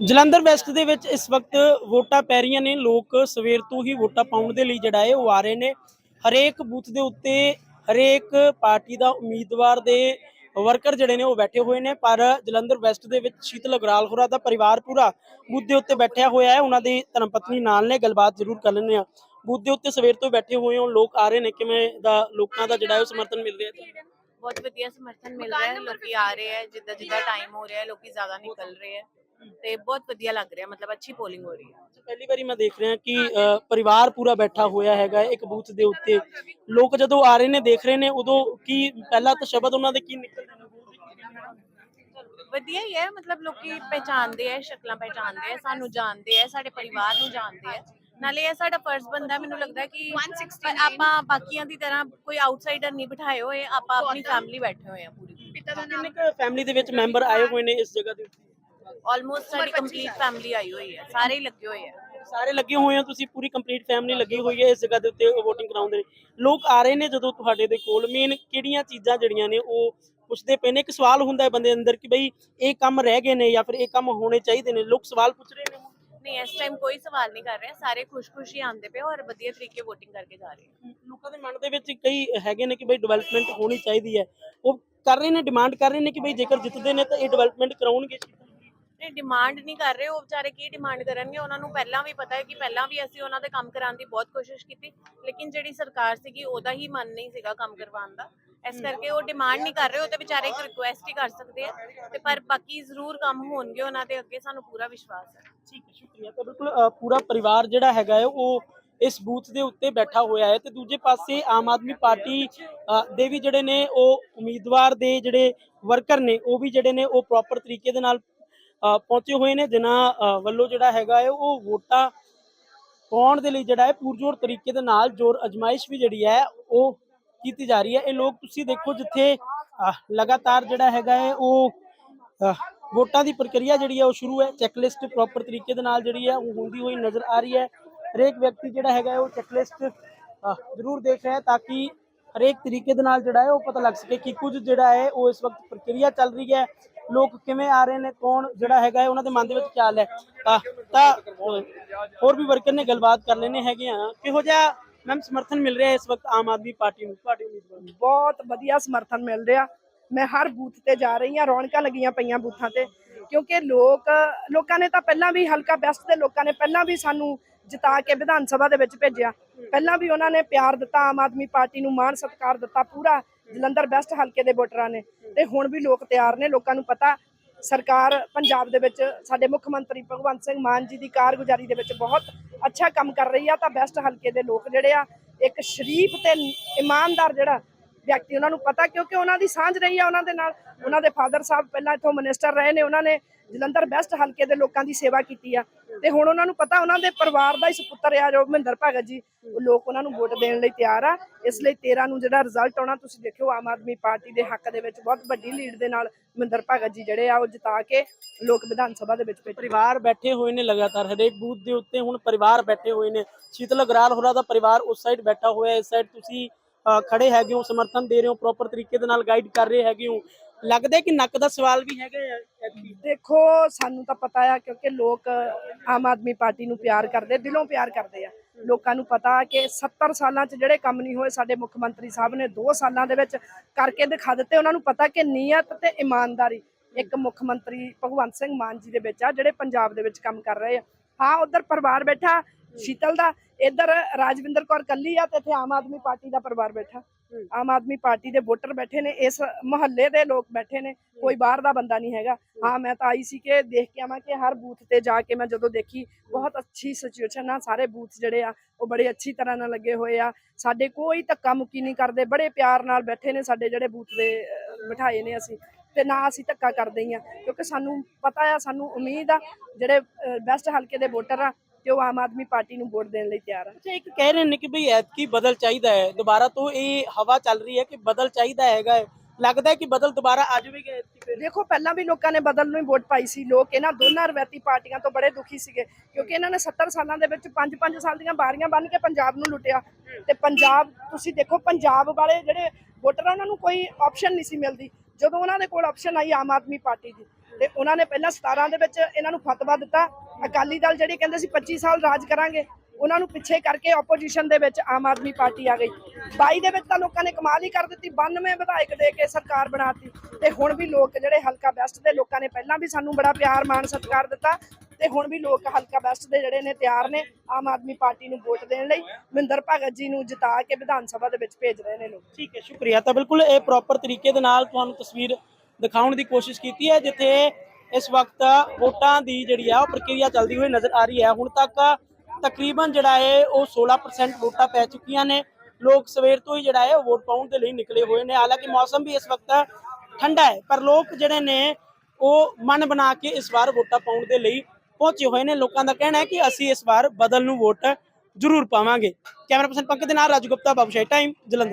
Jalandhar West ਦੇ ਵਿੱਚ ਇਸ ਵਕਤ ਵੋਟਾਂ ਪੈ ਰਹੀਆਂ ਨੇ। ਲੋਕ ਸਵੇਰ ਤੋਂ ਹੀ ਵੋਟਾਂ ਪਾਉਣ ਦੇ ਲਈ ਜਿਹੜਾ ਹੈ ਉਹ ਆ ਰਹੇ ਨੇ। ਹਰੇਕ ਬੂਥ ਦੇ ਉੱਤੇ ਹਰੇਕ ਪਾਰਟੀ ਦਾ ਉਮੀਦਵਾਰ ਦੇ ਵਰਕਰ ਜਿਹੜੇ ਨੇ ਉਹ ਬੈਠੇ ਹੋਏ ਨੇ। ਪਰ ਜਲੰਧਰ ਵੈਸਟ ਦੇ ਵਿੱਚ ਸ਼ੀਤਲ ਅਗਰਾਲ ਹੋਰਾ ਦਾ ਪਰਿਵਾਰ ਪੂਰਾ ਬੂਥ ਦੇ ਉੱਤੇ ਬੈਠਿਆ ਹੋਇਆ ਹੈ। ਉਹਨਾਂ ਦੀ ਧਰਮ ਪਤਨੀ ਨਾਲ ਨੇ, ਗੱਲਬਾਤ ਜ਼ਰੂਰ ਕਰ ਲੈਣੇ ਆ ਬੂਥ ਦੇ ਉੱਤੇ ਸਵੇਰ ਤੋਂ ਬੈਠੇ ਹੋਏ ਹੋ ਲੋਕ ਆ ਰਹੇ ਨੇ। ਕਿਵੇਂ ਦਾ ਲੋਕਾਂ ਦਾ ਜਿਹੜਾ ਉਹ ਸਮਰਥਨ ਮਿਲ ਰਿਹਾ ਹੈ? ਬਹੁਤ ਵਧੀਆ ਸਮਰਥਨ ਮਿਲ ਰਿਹਾ ਹੈ। ਲੋਕੀ ਆ ਰਹੇ ਹੈ। ਜਿੱਦਾਂ ਜਿੱਦਾਂ ਟਾਈਮ ਹੋ ਰਿਹਾ ਹੈ, ਲੋਕੀ ਜ਼ਿਆਦਾ ਨਿਕਲ ਰਹੇ ਹੈ। ਤੇ ਬਹੁਤ ਵਧੀਆ ਲੱਗ ਰਿਹਾ ਮਤਲਬ ਅੱਛੀ ਪੋਲਿੰਗ ਹੋ ਰਹੀ ਹੈ। ਪਹਿਲੀ ਵਾਰੀ ਮੈਂ ਦੇਖ ਰਿਹਾ ਕਿ ਅ, ਪਰਿਵਾਰ ਪੂਰਾ ਬੈਠਾ ਹੋਇਆ ਹੈਗਾ ਇੱਕ ਬੂਥ ਦੇ ਉੱਤੇ। ਲੋਕ ਜਦੋਂ ਆ ਰਹੇ ਨੇ ਦੇਖ ਰਹੇ ਨੇ ਉਦੋਂ ਕੀ ਪਹਿਲਾ ਤਾਂ ਸ਼ਬਦ ਉਹਨਾਂ ਦੇ ਕੀ ਨਿਕਲਦੇ ਨੇ? ਵਧੀਆ ਹੀ ਹੈ ਮਤਲਬ ਲੋਕੀ ਪਹਿਚਾਨਦੇ ਹੈ ਸ਼ਕਲਾਂ ਪਹਿਚਾਨਦੇ ਹੈ ਸਾਨੂੰ ਜਾਣਦੇ ਹੈ ਸਾਡੇ ਪਰਿਵਾਰ ਨੂੰ ਜਾਣਦੇ ਹੈ। ਨਾਲੇ ਇਹ ਸਾਡਾ ਫਰਜ਼ ਬੰਦਾ ਮੈਨੂੰ ਲੱਗਦਾ ਕਿ ਪਰ ਆਪਾਂ ਬਾਕੀਆਂ ਦੀ ਤਰ੍ਹਾਂ ਕੋਈ ਆਊਟਸਾਈਡਰ ਨਹੀਂ ਬਿਠਾਏ ਹੋਏ ਆਪਾਂ ਆਪਣੀ ਫੈਮਿਲੀ ਬੈਠੇ ਹੋਏ ਆ ਪੂਰੀ ਕਿੰਨੇ ਫੈਮਿਲੀ ਦੇ ਵਿੱਚ ਮੈਂਬਰ ਆਏ ਹੋਏ ਨੇ ਇਸ ਜਗ੍ਹਾ ਦੇ ਉੱਤੇ? ਆਲਮੋਸਟ ਸਾਡੀ ਕੰਪਲੀਟ ਫੈਮਿਲੀ ਆਈ ਹੋਈ ਹੈ ਸਾਰੇ ਹੀ ਲੱਗੇ ਹੋਏ ਆ ਸਾਰੇ ਲੱਗੇ ਹੋਏ ਹੋ ਤੁਸੀਂ ਪੂਰੀ ਕੰਪਲੀਟ ਫੈਮਿਲੀ ਲੱਗੀ ਹੋਈ ਹੈ ਇਸ ਜਗ੍ਹਾ ਦੇ ਉੱਤੇ VOTING ਕਰਾਉਂਦੇ ਨੇ ਲੋਕ ਆ ਰਹੇ ਨੇ ਜਦੋਂ ਤੁਹਾਡੇ ਦੇ ਕੋਲ। ਮੇਨ ਕਿਹੜੀਆਂ ਚੀਜ਼ਾਂ ਜਿਹੜੀਆਂ ਨੇ ਉਹ ਪੁੱਛਦੇ ਪਏ ਨੇ। ਇੱਕ ਸਵਾਲ ਹੁੰਦਾ ਹੈ ਬੰਦੇ ਅੰਦਰ ਕਿ ਬਈ ਇਹ ਕੰਮ ਰਹਿ ਗਏ ਨੇ ਜਾਂ ਫਿਰ ਇਹ ਕੰਮ ਹੋਣੇ ਚਾਹੀਦੇ ਨੇ। ਲੋਕ ਸਵਾਲ ਪੁੱਛ ਰਹੇ ਨੇ। ਨਹੀਂ ਇਸ ਟਾਈਮ ਕੋਈ ਸਵਾਲ ਨਹੀਂ ਕਰ ਰਿਹਾ। ਸਾਰੇ ਖੁਸ਼-ਖੁਸ਼ੀ ਆਉਂਦੇ ਪਏ ਔਰ ਵਧੀਆ ਤਰੀਕੇ VOTING ਕਰਕੇ ਜਾ ਰਹੇ ਆ ਲੋਕਾਂ ਦੇ ਮਨ ਦੇ ਵਿੱਚ ਕਈ ਹੈਗੇ ਨੇ ਕਿ ਬਈ ਡਿਵੈਲਪਮੈਂਟ ਹੋਣੀ ਚਾਹੀਦੀ ਹੈ। ਉਹ ਕਰ ਰਹੇ ਨੇ ਡਿਮਾਂਡ ਕਰ ਰਹੇ ਨੇ ਕਿ ਬਈ ਜੇਕਰ ਜਿੱਤਦੇ ਨੇ ਤਾਂ ਇਹ ਡਿਵੈਲਪਮੈਂਟ ਕਰਾਉਣਗੇ। ਨਹੀਂ ਡਿਮਾਂਡ ਨਹੀਂ ਕਰ ਰਹੇ ਉਹ ਵਿਚਾਰੇ ਕੀ ਡਿਮਾਂਡ ਕਰਨਗੇ? ਉਹਨਾਂ ਨੂੰ ਪਹਿਲਾਂ ਵੀ ਪਤਾ ਹੈ ਕਿ ਪਹਿਲਾਂ ਵੀ ਅਸੀਂ ਉਹਨਾਂ ਦੇ ਕੰਮ ਕਰਾਉਣ ਦੀ ਬਹੁਤ ਕੋਸ਼ਿਸ਼ ਕੀਤੀ ਲੇਕਿਨ ਜਿਹੜੀ ਸਰਕਾਰ ਸੀਗੀ ਉਹਦਾ ਹੀ ਮਨ ਨਹੀਂ ਸੀਗਾ ਕੰਮ ਕਰਵਾਉਣ ਦਾ। ਇਸ ਕਰਕੇ ਉਹ ਡਿਮਾਂਡ ਨਹੀਂ ਕਰ ਰਹੇ ਉਹ ਤੇ ਵਿਚਾਰੇ ਇੱਕ ਰਿਕੁਐਸਟ ਹੀ ਕਰ ਸਕਦੇ ਆ ਤੇ ਪਰ ਬਾਕੀ ਜ਼ਰੂਰ ਕੰਮ ਹੋਣਗੇ ਉਹਨਾਂ ਦੇ ਅੱਗੇ ਸਾਨੂੰ ਪੂਰਾ ਵਿਸ਼ਵਾਸ ਹੈ। ਠੀਕ ਹੈ ਸ਼ੁਕਰੀਆ। ਤਾਂ ਬਿਲਕੁਲ ਪੂਰਾ ਪਰਿਵਾਰ ਜਿਹੜਾ ਹੈਗਾ ਹੈ ਉਹ ਇਸ ਬੂਥ ਦੇ ਉੱਤੇ ਬੈਠਾ ਹੋਇਆ ਹੈ ਤੇ ਦੂਜੇ ਪਾਸੇ ਆਮ ਆਦਮੀ ਪਾਰਟੀ ਦੇ ਵੀ ਜਿਹੜੇ ਨੇ ਉਹ ਉਮੀਦਵਾਰ ਦੇ ਜਿਹੜੇ ਵਰਕਰ ਨੇ ਉਹ ਵੀ ਜਿਹੜੇ ਨੇ ਉਹ ਪ੍ਰੋਪਰ ਤਰੀਕੇ ਦੇ ਨਾਲ ਪਹੁੰਚੇ ਹੋਏ ਨੇ, ਜਿਨ੍ਹਾਂ ਵੱਲੋਂ ਜਿਹੜਾ ਹੈਗਾ ਹੈ, ਉਹ ਵੋਟਾਂ ਪਾਉਣ ਦੇ ਲਈ ਜਿਹੜਾ ਹੈ, ਪੂਰਜੋਰ ਤਰੀਕੇ ਦੇ ਨਾਲ ਜੋਰ ਅਜਮਾਇਸ਼ ਵੀ ਜਿਹੜੀ ਹੈ, ਉਹ ਕੀਤੀ ਜਾ ਰਹੀ ਹੈ। ਇਹ ਲੋਕ ਤੁਸੀਂ ਦੇਖੋ ਜਿੱਥੇ ਲਗਾਤਾਰ ਜਿਹੜਾ ਹੈਗਾ ਹੈ, ਉਹ ਵੋਟਾਂ ਦੀ ਪ੍ਰਕਿਰਿਆ ਜਿਹੜੀ ਹੈ, ਉਹ ਸ਼ੁਰੂ ਹੈ। ਚੈੱਕਲਿਸਟ ਪ੍ਰੋਪਰ ਤਰੀਕੇ ਦੇ ਨਾਲ ਜਿਹੜੀ ਹੈ, ਉਹ ਹੁੰਦੀ ਹੋਈ ਨਜ਼ਰ ਆ ਰਹੀ ਹੈ। ਹਰੇਕ ਵਿਅਕਤੀ ਜਿਹੜਾ ਹੈਗਾ ਹੈ, ਉਹ ਚੈੱਕਲਿਸਟ ਜ਼ਰੂਰ ਦੇਖ ਰਿਹਾ ਹੈ ਤਾਂ ਕਿ ਹਰੇਕ ਤਰੀਕੇ ਦੇ ਨਾਲ ਜਿਹੜਾ ਹੈ, ਉਹ ਪਤਾ ਲੱਗ ਸਕੇ ਕਿ ਕੁਝ ਜਿਹੜਾ ਹੈ, ਉਹ ਇਸ ਵਕਤ ਪ੍ਰਕਿਰਿਆ ਚੱਲ ਰਹੀ ਹੈ। ਲੋਕ ਕਿਵੇਂ ਆ ਰਹੇ ਨੇ ਕੌਣ ਜਿਹੜਾ ਹੈਗਾ ਹੈ ਉਹਨਾਂ ਦੇ ਮਨ ਦੇ ਵਿੱਚ ਖਿਆਲ ਹੈ। ਅ, ਤਾਂ ਹੋਰ ਵੀ ਵਰਕਰ ਨੇ ਗੱਲਬਾਤ ਕਰ ਲੈਣੇ ਹੈਗੇ ਆ। ਕਿਹੋ ਜਿਹਾ ਮੈਮ ਸਮਰਥਨ ਮਿਲ ਰਿਹਾ ਇਸ ਵਕਤ ਆਮ ਆਦਮੀ ਪਾਰਟੀ ਨੂੰ? ਤੁਹਾਡੇ ਉਮੀਦਵਾਰ ਨੂੰ? ਬਹੁਤ ਵਧੀਆ ਸਮਰਥਨ ਮਿਲ ਰਿਹਾ। ਮੈਂ ਹਰ ਬੂਥ ਤੇ ਜਾ ਰਹੀ ਹਾਂ ਰੌਣਕਾਂ ਲੱਗੀਆਂ ਪਈਆਂ ਬੂਥਾਂ ਤੇ ਕਿਉਂਕਿ ਲੋਕ ਲੋਕਾਂ ਨੇ ਤਾਂ ਪਹਿਲਾਂ ਵੀ ਹਲਕਾ ਬੈਸਟ ਦੇ ਲੋਕਾਂ ਨੇ ਪਹਿਲਾਂ ਵੀ ਸਾਨੂੰ ਜਿਤਾ ਕੇ ਵਿਧਾਨ ਸਭਾ ਦੇ ਵਿੱਚ ਭੇਜਿਆ। ਪਹਿਲਾਂ ਵੀ ਉਹਨਾਂ ਨੇ ਪਿਆਰ ਦਿੱਤਾ ਆਮ ਆਦਮੀ ਪਾਰਟੀ ਨੂੰ ਮਾਣ ਸਤਿਕਾਰ ਦਿੱਤਾ ਪੂਰਾ। ਜਲੰਧਰ ਬੈਸਟ ਹਲਕੇ ਦੇ ਵੋਟਰਾਂ ਨੇ। ਤੇ ਹੁਣ ਵੀ ਲੋਕ ਤਿਆਰ ਨੇ। ਲੋਕਾਂ ਨੂੰ ਪਤਾ, ਸਰਕਾਰ ਪੰਜਾਬ ਦੇ ਵਿੱਚ, ਸਾਡੇ ਮੁੱਖ ਮੰਤਰੀ ਭਗਵੰਤ ਸਿੰਘ ਮਾਨ ਜੀ ਦੀ ਕਾਰਗੁਜ਼ਾਰੀ ਦੇ ਵਿੱਚ ਬਹੁਤ ਅੱਛਾ ਕੰਮ ਕਰ ਰਹੀ ਆ। ਤਾਂ ਬੈਸਟ ਹਲਕੇ ਦੇ ਲੋਕ ਜਿਹੜੇ ਆ, ਇੱਕ ਸ਼ਰੀਫ ਤੇ ਇਮਾਨਦਾਰ ਜਿਹੜਾ ਵਿਅਕਤੀ, ਉਹਨਾਂ ਨੂੰ ਪਤਾ ਕਿਉਂਕਿ ਉਹਨਾਂ ਦੀ ਸਾਂਝ ਰਹੀ ਆ ਉਹਨਾਂ ਦੇ ਨਾਲ। ਉਹਨਾਂ ਦੇ ਫਾਦਰ ਸਾਹਿਬ ਪਹਿਲਾਂ ਇੱਥੋਂ ਮਿਨਿਸਟਰ ਰਹੇ ਨੇ, ਉਹਨਾਂ ਨੇ ਜਲੰਧਰ ਬੈਸਟ ਹਲਕੇ ਦੇ ਲੋਕਾਂ ਦੀ ਸੇਵਾ ਕੀਤੀ ਆ। ਤੇ ਹੁਣ ਉਹਨਾਂ ਨੂੰ ਪਤਾ, ਉਹਨਾਂ ਦੇ ਪਰਿਵਾਰ ਦਾ ਹੀ ਸੁਪੁੱਤਰ ਆ ਜੋ ਮਹਿੰਦਰ ਭਗਤ ਜੀ। ਉਹ ਲੋਕ ਉਹਨਾਂ ਨੂੰ ਵੋਟ ਦੇਣ ਲਈ ਤਿਆਰ ਆ। ਇਸ ਲਈ 13 ਨੂੰ ਜਿਹੜਾ ਰਿਜ਼ਲਟ ਆਉਣਾ, ਤੁਸੀਂ ਦੇਖਿਓ ਆਮ ਆਦਮੀ ਪਾਰਟੀ ਦੇ ਹੱਕ ਦੇ ਵਿੱਚ ਬਹੁਤ ਵੱਡੀ ਲੀਡ ਦੇ ਨਾਲ ਮਹਿੰਦਰ ਭਗਤ ਜੀ ਜਿਹੜੇ ਆ, ਉਹ ਜਿਤਾ ਕੇ ਲੋਕ ਵਿਧਾਨ ਸਭਾ ਦੇ ਵਿੱਚ ਪਰਿਵਾਰ ਬੈਠੇ ਹੋਏ ਨੇ ਲਗਾਤਾਰ, ਹਰੇਕ ਬੂਥ ਦੇ ਉੱਤੇ ਹੁਣ ਪਰਿਵਾਰ ਬੈਠੇ ਹੋਏ ਨੇ। ਸ਼ੀਤਲ ਅਗਰਾਲ ਹੋਰਾਂ ਦਾ ਪਰਿਵਾਰ ਉਸ ਸਾਈਡ ਬੈਠਾ ਹੋਇਆ, ਇਸ ਸਾਈਡ ਤੁਸੀਂ ਖੜੇ ਹੈਗੇ ਹੋ, ਸਮਰਥਨ ਦੇ ਰਹੇ ਹੋ ਪ੍ਰੋਪਰ ਤਰੀਕੇ ਦੇ ਨਾਲ ਗਾਈਡ ਕਰ ਰਹੇ ਹੈਗੇ ਹੋ। ਲੱਗਦਾ ਕਿ ਨੱਕ ਦਾ ਸਵਾਲ ਵੀ ਹੈਗਾ ਦੇਖੋ, ਸਾਨੂੰ ਤਾਂ ਪਤਾ ਆ ਕਿਉਂਕਿ ਲੋਕ ਆਮ ਆਦਮੀ ਪਾਰਟੀ ਨੂੰ ਪਿਆਰ ਕਰਦੇ, ਦਿਲੋਂ ਪਿਆਰ ਕਰਦੇ ਆ। ਲੋਕਾਂ ਨੂੰ ਪਤਾ ਕਿ 70 ਸਾਲਾਂ 'ਚ ਜਿਹੜੇ ਕੰਮ ਨਹੀਂ ਹੋਏ, ਸਾਡੇ ਮੁੱਖ ਮੰਤਰੀ ਸਾਹਿਬ ਨੇ 2 ਸਾਲਾਂ ਦੇ ਵਿੱਚ ਕਰਕੇ ਦਿਖਾ ਦਿੱਤੇ। ਉਹਨਾਂ ਨੂੰ ਪਤਾ ਕਿ ਨੀਅਤ ਤੇ ਇਮਾਨਦਾਰੀ ਇੱਕ ਮੁੱਖ ਮੰਤਰੀ ਭਗਵੰਤ ਸਿੰਘ ਮਾਨ ਜੀ ਦੇ ਵਿੱਚ ਆ, ਜਿਹੜੇ ਪੰਜਾਬ ਦੇ ਵਿੱਚ ਕੰਮ ਕਰ ਰਹੇ ਆ। ਹਾਂ ਉਧਰ ਪਰਿਵਾਰ ਬੈਠਾ ਸ਼ੀਤਲ ਦਾ ਇੱਧਰ ਰਾਜਵਿੰਦਰ ਕੌਰ ਕੱਲੀ ਆ ਤੇ ਇੱਥੇ ਆਮ ਆਦਮੀ ਪਾਰਟੀ ਦਾ ਪਰਿਵਾਰ ਬੈਠਾ। ਆਮ ਆਦਮੀ ਪਾਰਟੀ ਦੇ ਵੋਟਰ ਬੈਠੇ ਨੇ ਇਸ ਮੁਹੱਲੇ ਦੇ ਲੋਕ ਬੈਠੇ ਨੇ ਕੋਈ ਬਾਹਰ ਦਾ ਬੰਦਾ ਨਹੀਂ ਹੈਗਾ। ਹਾਂ। ਮੈਂ ਤਾਂ ਆਈ ਸੀ ਕਿ ਦੇਖ ਕੇ ਆਵਾਂ ਕਿ ਹਰ ਬੂਥ ਤੇ ਜਾ ਕੇ ਮੈਂ ਜਦੋਂ ਦੇਖੀ ਬਹੁਤ ਅੱਛੀ ਸਿਚੁਏਸ਼ਨ ਆ ਸਾਰੇ ਬੂਥ ਜਿਹੜੇ ਆ ਉਹ ਬੜੇ ਅੱਛੀ ਤਰ੍ਹਾਂ ਨਾਲ ਲੱਗੇ ਹੋਏ ਆ। ਸਾਡੇ ਕੋਈ ਧੱਕਾ ਮੁੱਕੀ ਨਹੀਂ ਕਰਦੇ ਬੜੇ ਪਿਆਰ ਨਾਲ ਬੈਠੇ ਨੇ ਸਾਡੇ ਜਿਹੜੇ ਬੂਥ ਦੇ ਬਿਠਾਏ ਨੇ ਅਸੀਂ। ਤੇ ਨਾ ਅਸੀਂ ਧੱਕਾ ਕਰਦੇ ਹੀ ਕਿਉਂਕਿ ਸਾਨੂੰ ਪਤਾ ਆ ਸਾਨੂੰ ਉਮੀਦ ਆ ਜਿਹੜੇ ਬੈਸਟ ਹਲਕੇ ਦੇ ਵੋਟਰ ਆ ਕਿ ਉਹ ਆਮ ਆਦਮੀ ਪਾਰਟੀ ਨੂੰ ਵੋਟ ਦੇਣ ਲਈ ਤਿਆਰ ਆ। ਅੱਛਾ ਇੱਕ ਕਹਿ ਰਹੇ ਨੇ ਕਿ ਭਈ ਐਤਕੀ ਬਦਲ ਚਾਹੀਦਾ ਹੈ। ਦੁਬਾਰਾ ਤੋਂ ਇਹ ਹਵਾ ਚੱਲ ਰਹੀ ਹੈ ਕਿ ਬਦਲ ਚਾਹੀਦਾ ਹੈਗਾ। ਲੱਗਦਾ ਹੈ ਕਿ ਬਦਲ ਦੁਬਾਰਾ ਆ ਜਾਵੇਗਾ ਐਤਕੀ ਫਿਰ। ਦੇਖੋ ਪਹਿਲਾਂ ਵੀ ਲੋਕਾਂ ਨੇ ਬਦਲ ਨੂੰ ਹੀ ਵੋਟ ਪਾਈ ਸੀ। ਲੋਕ ਇਹਨਾਂ ਦੋਨਾਂ ਰਵੈਤੀ ਪਾਰਟੀਆਂ ਤੋਂ ਬੜੇ ਦੁਖੀ ਸੀਗੇ ਕਿਉਂਕਿ ਇਹਨਾਂ ਨੇ 70 ਸਾਲਾਂ ਦੇ ਵਿੱਚ 5-5 ਸਾਲ ਦੀਆਂ ਬਾਰੀਆਂ ਬੰਨ ਕੇ ਪੰਜਾਬ ਨੂੰ ਲੁੱਟਿਆ। ਤੇ ਪੰਜਾਬ ਤੁਸੀਂ ਦੇਖੋ ਪੰਜਾਬ ਵਾਲੇ ਜਿਹੜੇ ਵੋਟਰ ਆ ਉਹਨਾਂ ਨੂੰ ਕੋਈ ਆਪਸ਼ਨ ਨਹੀਂ ਸੀ ਮਿਲਦੀ। ਜਦੋਂ ਉਹਨਾਂ ਦੇ ਕੋਲ ਆਪਸ਼ਨ ਆਈ ਆਮ ਆਦਮੀ ਪਾਰਟੀ ਦੀ, ਤੇ ਉਹਨਾਂ ਨੇ ਪਹਿਲਾਂ 17 ਦੇ ਵਿੱਚ ਇਹਨਾਂ ਨੂੰ ਫਤਵਾ ਦਿੱਤਾ। ਅਕਾਲੀ ਦਲ ਜਿਹੜੇ ਕਹਿੰਦੇ ਸੀ 25 ਸਾਲ ਰਾਜ ਕਰਾਂਗੇ, ਉਹਨਾਂ ਨੂੰ ਪਿੱਛੇ ਕਰਕੇ ਆਪੋਜੀਸ਼ਨ ਦੇ ਵਿੱਚ ਆਮ ਆਦਮੀ ਪਾਰਟੀ ਆ ਗਈ। 22 ਦੇ ਵਿੱਚ ਤਾਂ ਲੋਕਾਂ ਨੇ ਕਮਾਲ ਹੀ ਕਰ ਦਿੱਤੀ 92 ਵਿਧਾਇਕ ਦੇ ਕੇ ਸਰਕਾਰ ਬਣਾਤੀ। ਤੇ ਹੁਣ ਵੀ ਲੋਕ ਜਿਹੜੇ ਹਲਕਾ ਬੈਸਟ ਦੇ ਲੋਕਾਂ ਨੇ ਪਹਿਲਾਂ ਵੀ ਸਾਨੂੰ ਬੜਾ ਪਿਆਰ, ਮਾਣ, ਸਤਿਕਾਰ ਦਿੱਤਾ। ਤੇ ਹੁਣ ਵੀ ਲੋਕ ਹਲਕਾ ਵੈਸਟ ਦੇ ਜਿਹੜੇ ਨੇ ਤਿਆਰ ਨੇ, ਆਮ ਆਦਮੀ ਪਾਰਟੀ ਨੂੰ ਵੋਟ ਦੇਣ ਲਈ ਮਹਿੰਦਰ ਭਗਤ ਜੀ ਨੂੰ ਜਿਤਾ ਕੇ ਵਿਧਾਨ ਸਭਾ ਦੇ ਵਿੱਚ ਭੇਜ ਰਹੇ ਨੇ ਲੋਕ। ਠੀਕ ਹੈ, ਸ਼ੁਕਰੀਆ। ਤਾਂ ਬਿਲਕੁਲ ਇਹ ਪ੍ਰੋਪਰ ਤਰੀਕੇ ਦੇ ਨਾਲ ਤੁਹਾਨੂੰ ਤਸਵੀਰ ਦਿਖਾਉਣ ਦੀ ਕੋਸ਼ਿਸ਼ ਕੀਤੀ ਹੈ, ਜਿੱਥੇ ਇਸ ਵਕਤ ਵੋਟਾਂ ਦੀ ਜਿਹੜੀ ਆ, ਉਹ ਪ੍ਰਕਿਰਿਆ ਚੱਲਦੀ ਹੋਈ ਨਜ਼ਰ ਆ ਰਹੀ ਹੈ। ਹੁਣ ਤੱਕ ਤਕਰੀਬਨ ਜਿਹੜਾ ਹੈ, ਉਹ 16% ਵੋਟਾਂ ਪੈ ਚੁੱਕੀਆਂ ਨੇ। ਲੋਕ ਸਵੇਰ ਤੋਂ ਹੀ ਜਿਹੜਾ ਹੈ, ਉਹ ਵੋਟ ਪਾਉਣ ਦੇ ਲਈ ਨਿਕਲੇ ਹੋਏ ਨੇ। ਹਾਲਾਂਕਿ ਮੌਸਮ ਵੀ ਇਸ ਵਕਤ ਠੰਡਾ ਹੈ, ਪਰ ਲੋਕ ਜਿਹੜੇ ਨੇ, ਉਹ ਮਨ ਬਣਾ ਕੇ ਇਸ ਵਾਰ ਵੋਟਾਂ ਪਾਉਣ ਦੇ ਲਈ ਪਹੁੰਚੇ ਹੋਏ ਨੇ। ਲੋਕਾਂ ਦਾ ਕਹਿਣਾ ਹੈ ਕਿ ਅਸੀਂ ਇਸ ਵਾਰ ਬਦਲ ਨੂੰ ਵੋਟ ਜ਼ਰੂਰ ਪਾਵਾਂਗੇ। ਕੈਮਰਾ ਪਰਸਨ ਪੰਕਜ ਦੇ ਨਾਲ ਰਾਜੂ ਗੁਪਤਾ ਬਾਬੂਸ਼ਾਹੀ ਟਾਈਮ ਜਲੰਧਰ।